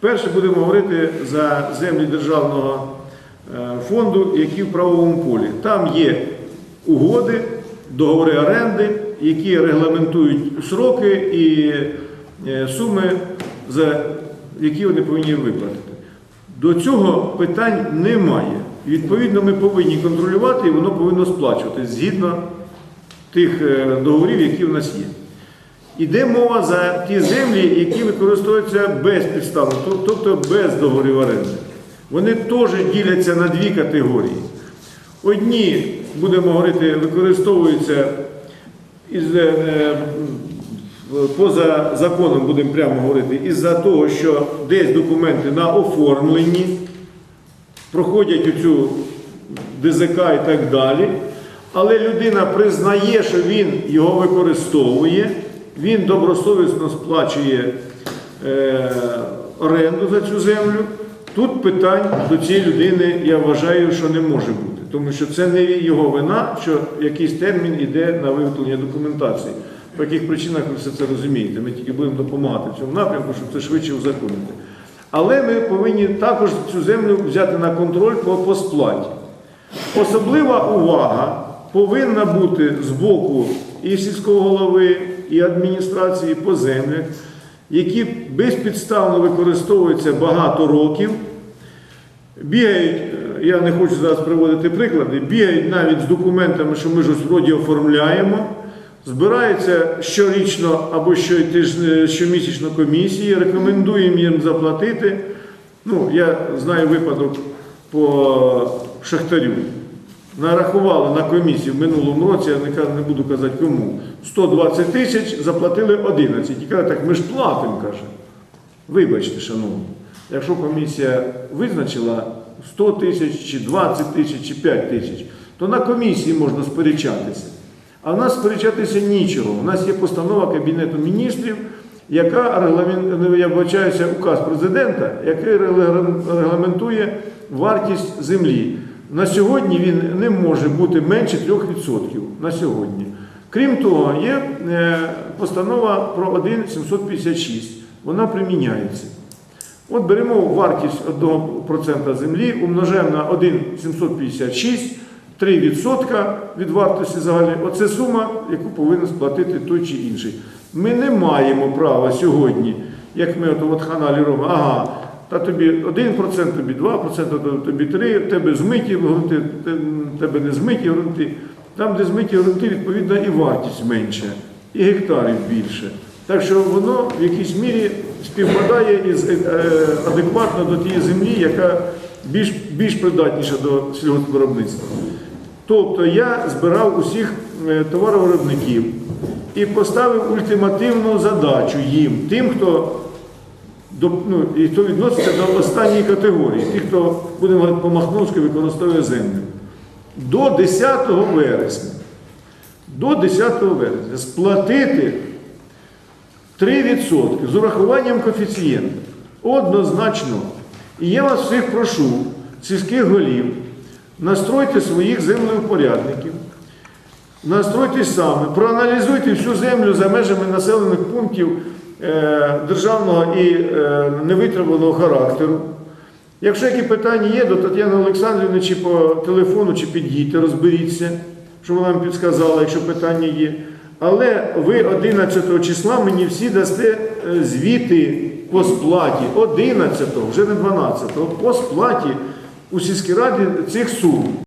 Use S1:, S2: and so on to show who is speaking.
S1: Перше будемо говорити за землі державного е, фонду, які в правовому полі. Там є угоди, договори оренди, які регламентують сроки і е, суми, за які вони повинні виплатити. До цього питань немає. Відповідно, ми повинні контролювати, і воно повинно сплачуватись згідно тих е, договорів, які в нас є. Іде мова за ті землі, які використовуються безпідставно, тоб- тобто без договорів оренди. Вони теж діляться на дві категорії. Одні, будемо говорити, використовуються із, е, е, поза законом, будемо прямо говорити, із-за того, що десь документи на оформленні, проходять оцю ДЗК і так далі. Але людина признає, що він його використовує, він добросовісно сплачує е, оренду за цю землю. Тут питань до цієї людини я вважаю, що не може бути, тому що це не його вина, що якийсь термін йде на виготовлення документації. По яких причинах ви все це розумієте? Ми тільки будемо допомагати цьому напрямку, щоб це швидше узаконити. Але ми повинні також цю землю взяти на контроль по, по сплаті. Особлива увага повинна бути з боку і сільського голови, і адміністрації по землях, які безпідставно використовуються багато років. Бігають, я не хочу зараз приводити приклади, бігають навіть з документами, що ми щось вроді оформляємо. Збираються щорічно або щомісячно комісії, рекомендуємо їм заплатити. Ну, я знаю випадок по Шахтарю. Нарахували на комісії в минулому році, я не, буду казати кому, 120 тисяч, заплатили 11. І кажуть, так ми ж платимо, каже. Вибачте, шановні, якщо комісія визначила 100 тисяч, чи 20 тисяч, чи 5 тисяч, то на комісії можна сперечатися. А в нас сперечатися нічого. У нас є постанова Кабінету міністрів, яка регламент, я указ президента, який регламентує вартість землі. На сьогодні він не може бути менше 3% на сьогодні. Крім того, є е, постанова про 1,756. Вона приміняється. От беремо вартість 1% землі, умножаємо на 1,756, 3% від вартості загальної. Оце сума, яку повинен сплатити той чи інший. Ми не маємо права сьогодні, як ми от у Ватханалі робимо, ага, та тобі 1%, тобі 2%, тобі 3%, в тебе змиті ґрунти, в тебе не змиті ґрунти. Там, де змиті ґрунти, відповідно, і вартість менша, і гектарів більше. Так що воно в якійсь мірі співпадає із е, е, адекватно до тієї землі, яка більш, більш придатніша до сільгоспвиробництва. Тобто я збирав усіх е, товаровиробників і поставив ультимативну задачу їм, тим, хто до, ну, і хто відноситься до останньої категорії, ті, хто будемо говорити по-махновськи використовує землю. До 10 вересня, до 10 вересня сплатити 3% з урахуванням коефіцієнта. Однозначно. І я вас всіх прошу, сільських голів, настройте своїх землеупорядників, настройтесь саме, проаналізуйте всю землю за межами населених пунктів державного і е, невитриманого характеру. Якщо які питання є, до Тетяни Олександрівни чи по телефону, чи під'їдьте, розберіться, що вона вам підсказала, якщо питання є. Але ви 11 числа мені всі дасте е, звіти по сплаті 11, вже не 12, по сплаті у сільській раді цих сум.